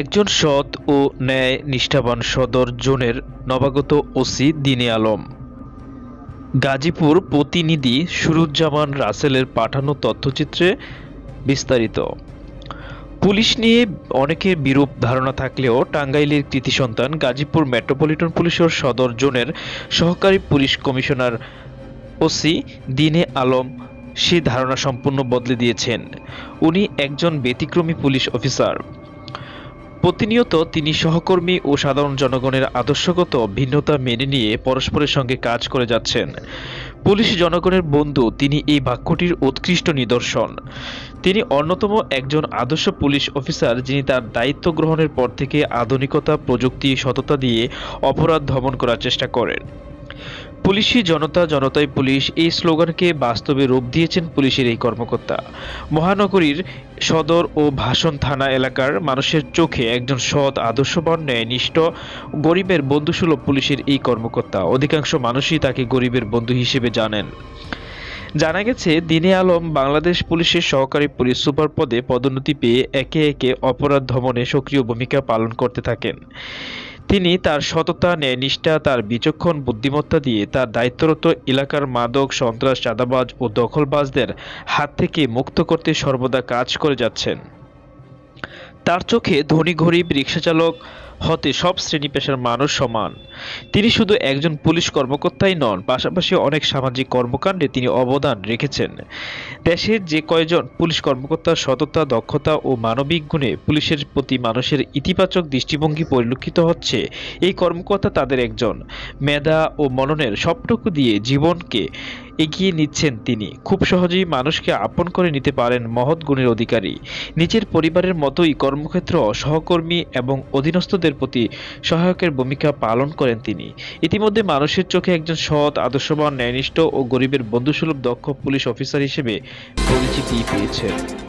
একজন সৎ ও ন্যায় নিষ্ঠাবান সদর জোনের নবাগত ওসি দিনে আলম। গাজীপুর প্রতিনিধি সুরুজ্জামান রাসেলের পাঠানো তথ্যচিত্রে বিস্তারিত। পুলিশ নিয়ে অনেকের বিরূপ ধারণা থাকলেও টাঙ্গাইলের কৃতি সন্তান গাজীপুর মেট্রোপলিটন পুলিশের সদর জোনের সহকারী পুলিশ কমিশনার ওসি দিনে আলম সে ধারণা সম্পূর্ণ বদলে দিয়েছেন। উনি একজন ব্যতিক্রমী পুলিশ অফিসার। প্রতিনিয়ত তিনি সহকর্মী ও সাধারণ জনগণের আদর্শগত ভিন্নতা মেনে নিয়ে পরস্পরের সঙ্গে কাজ করে যাচ্ছেন। পুলিশ জনগণের বন্ধু, তিনি এই বাক্যটির উৎকৃষ্ট নিদর্শন। তিনি অন্যতম একজন আদর্শ পুলিশ অফিসার, যিনি তার দায়িত্ব গ্রহণের পর থেকে আধুনিকতা, প্রযুক্তি, সততা দিয়ে অপরাধ দমন করার চেষ্টা করেন। পুলিশি জনতা, জনতাই পুলিশ। এই স্লোগানকে বাস্তবে রূপ দিয়েছেন পুলিশের এই কর্মকর্তা। মহানগরীর সদর ও ভাষণ থানা এলাকার মানুষের চোখে একজন সৎ, আদর্শবান, ন্যায়নিষ্ঠ, গরিবের বন্ধুসুলভ পুলিশের এই কর্মকর্তা। অধিকাংশ মানুষই তাকে গরিবের বন্ধু হিসেবে জানেন। জানা গেছে, দিনে আলম বাংলাদেশ পুলিশের সহকারী পুলিশ সুপার পদে পদোন্নতি পেয়ে একে একে অপরাধ দমনে সক্রিয় ভূমিকা পালন করতে থাকেন। তিনি তার সততা ন্যায়নিষ্ঠা তার বিচক্ষণ বুদ্ধিমত্তা দিয়ে তার দায়িত্বরত এলাকার মাদক, সন্ত্রাস, চাঁদাবাজ ও দখলবাজদের হাত থেকে মুক্ত করতে সর্বদা কাজ করে যাচ্ছেন। তার চোখে ধনী গরিব রিক্সাচালক হতে সব শ্রেণি পেশার মানুষ সমান। তিনি শুধু একজন পুলিশ কর্মকর্তাই নন, পাশাপাশি অনেক সামাজিক কর্মকাণ্ডে তিনি অবদান রেখেছেন। দেশের যে কয়জন পুলিশ কর্মকর্তার সততা, দক্ষতা ও মানবিক গুণে পুলিশের প্রতি মানুষের ইতিবাচক দৃষ্টিভঙ্গি পরিলক্ষিত হচ্ছে, এই কর্মকর্তা তাদের একজন। মেধা ও মননের সবটুকু দিয়ে জীবনকে এগিয়ে নিচ্ছেন তিনি। খুব সহজেই মানুষকে আপন করে নিতে পারেন মহৎ গুণের অধিকারী। নিজের পরিবারের মতোই কর্মক্ষেত্র, সহকর্মী এবং অধীনস্থদের প্রতি সহায়কের ভূমিকা পালন করেন তিনি। ইতিমধ্যে মানুষের চোখে একজন সৎ, আদর্শবান, ন্যায়নিষ্ঠ ও গরিবের বন্ধুসুলভ দক্ষ পুলিশ অফিসার হিসেবে পরিচিতি পেয়েছেন।